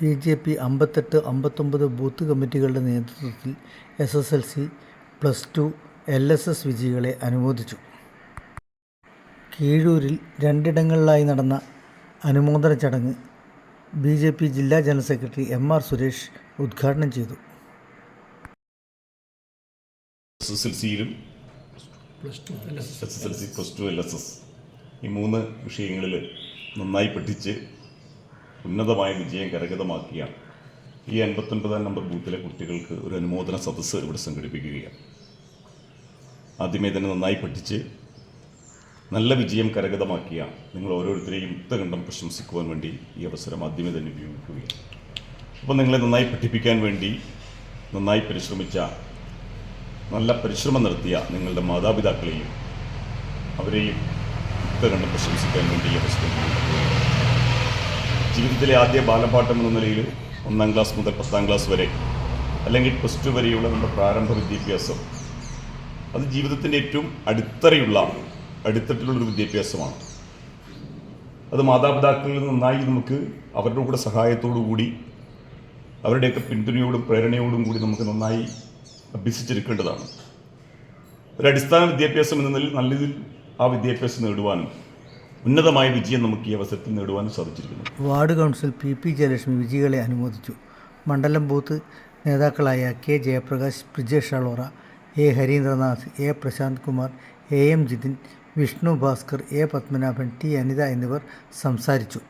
B J P അമ്പത്തെട്ട് അമ്പത്തൊമ്പത് booth കമ്മിറ്റികളുടെ നേതൃത്വത്തിൽ S S L C plus two L S S വിജയികളെ അനുമോദിച്ചു. കീഴൂരിൽ രണ്ടിടങ്ങളിലായി നടന്ന അനുമോദന ചടങ്ങ് ബി ജെ പി ജില്ലാ general secretary M R Suresh ഉദ്ഘാടനം ചെയ്തു. എസ് എസ് എൽ സിയിലും പ്ലസ് ഈ മൂന്ന് വിഷയങ്ങളിൽ നന്നായി പഠിച്ച് ഉന്നതമായ വിജയം കരഗതമാക്കിയ ഈ എൺപത്തൊൻപതാം നമ്പർ ബൂത്തിലെ കുട്ടികൾക്ക് ഒരു അനുമോദന സദസ്സ് ഇവിടെ സംഘടിപ്പിക്കുകയാണ്. ആദ്യമേ തന്നെ നന്നായി പഠിച്ച് നല്ല വിജയം കരഗതമാക്കിയ നിങ്ങൾ ഓരോരുത്തരെയും യുക്തകണ്ഠം പ്രശംസിക്കുവാൻ വേണ്ടി ഈ അവസരം ആദ്യമേ തന്നെ ഉപയോഗിക്കുകയാണ്. അപ്പോൾ നിങ്ങളെ നന്നായി പഠിപ്പിക്കാൻ വേണ്ടി നന്നായി പരിശ്രമിച്ച നല്ല പരിശ്രമം നടത്തിയ നിങ്ങളുടെ മാതാപിതാക്കളെയും അവരെയും യുക്തകണ്ഠം പ്രശംസിക്കാൻ വേണ്ടി ഈ അവസരം. ജീവിതത്തിലെ ആദ്യ ബാലപാഠം എന്ന നിലയിൽ ഒന്നാം ക്ലാസ് മുതൽ പത്താം ക്ലാസ് വരെ അല്ലെങ്കിൽ പ്ലസ് ടു വരെയുള്ള നമ്മുടെ പ്രാരംഭ വിദ്യാഭ്യാസം അത് ജീവിതത്തിന്റെ ഏറ്റവും അടിത്തറയുള്ള അടിത്തട്ടിലുള്ളൊരു വിദ്യാഭ്യാസമാണ്. അത് മാതാപിതാക്കളിൽ നിന്ന് നന്നായി നമുക്ക് അവരുടെ കൂടെ സഹായത്തോടു കൂടി അവരുടെയൊക്കെ പിന്തുണയോടും പ്രേരണയോടും കൂടി നമുക്ക് നന്നായി അഭ്യസിച്ചെടുക്കേണ്ടതാണ്. ഒരു അടിസ്ഥാന വിദ്യാഭ്യാസം എന്ന നിലയിൽ നല്ല രീതിയിൽ ആ വിദ്യാഭ്യാസം നേടുവാനും ഉന്നതമായ വിജയം നമുക്ക് ഈ അവസരത്തിൽ നേടുവാനും സാധിച്ചിരിക്കുന്നു. Ward council P P Jayalakshmi വിജയികളെ അനുമോദിച്ചു. മണ്ഡലം ബൂത്ത് നേതാക്കളായ K Jayaprakash Brijesh Alora A Harindranath A Prashant Kumar A M Jithin Vishnu Bhaskar A Padmanabhan T Anitha എന്നിവർ സംസാരിച്ചു.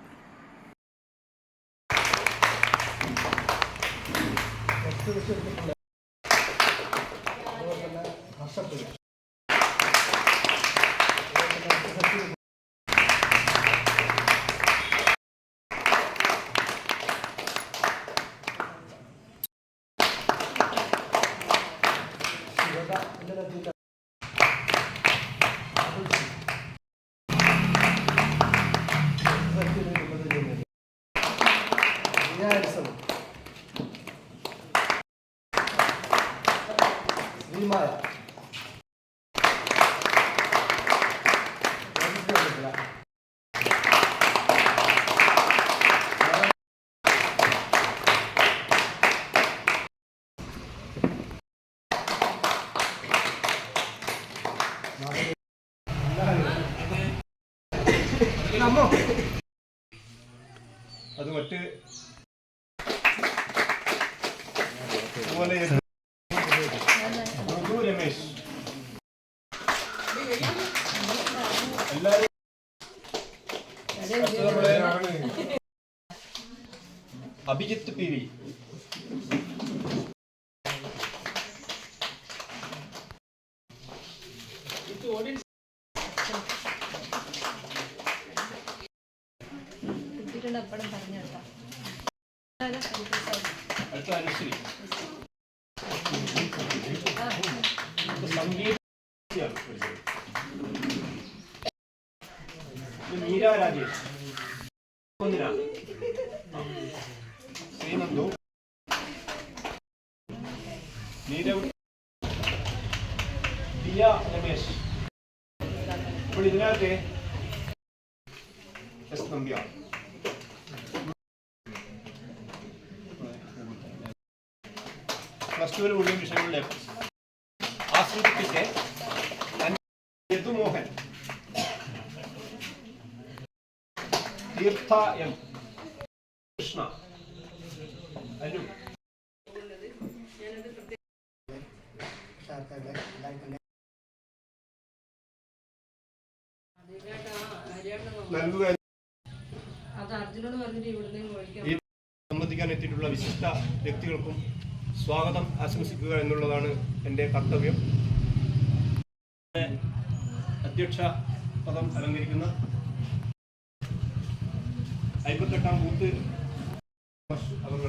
അത് മറ്റ് അതുപോലെ മൃദു രമേശ് എല്ലാവരും അടുത്ത നമ്മുടെ അഭിജിത്ത് പി വി. മീര രാജേഷ്. ഒന്നിന? ശ്രീനന്ദു ನೀರವ್ ദിയ രമേശ്. അപ്പോൾ ഇതിനകത്ത് എസ് നമ്പ്യാർ പ്ലസ് ടുവിൽ മുഴുവൻ വിഷയങ്ങളിലെ ആസ്വദിപ്പിച്ച്. യദുമോഹൻ. തീർത്ഥ എം. കൃഷ്ണ. ഈ എത്തിയിട്ടുള്ള വിശിഷ്ട വ്യക്തികൾക്കും സ്വാഗതം ആശംസിക്കുക എന്നുള്ളതാണ് എന്റെ കർത്തവ്യം. അധ്യക്ഷ പദം അലങ്കരിക്കുന്ന അയ്പത്തെട്ടാം ബൂത്ത് അവരുടെ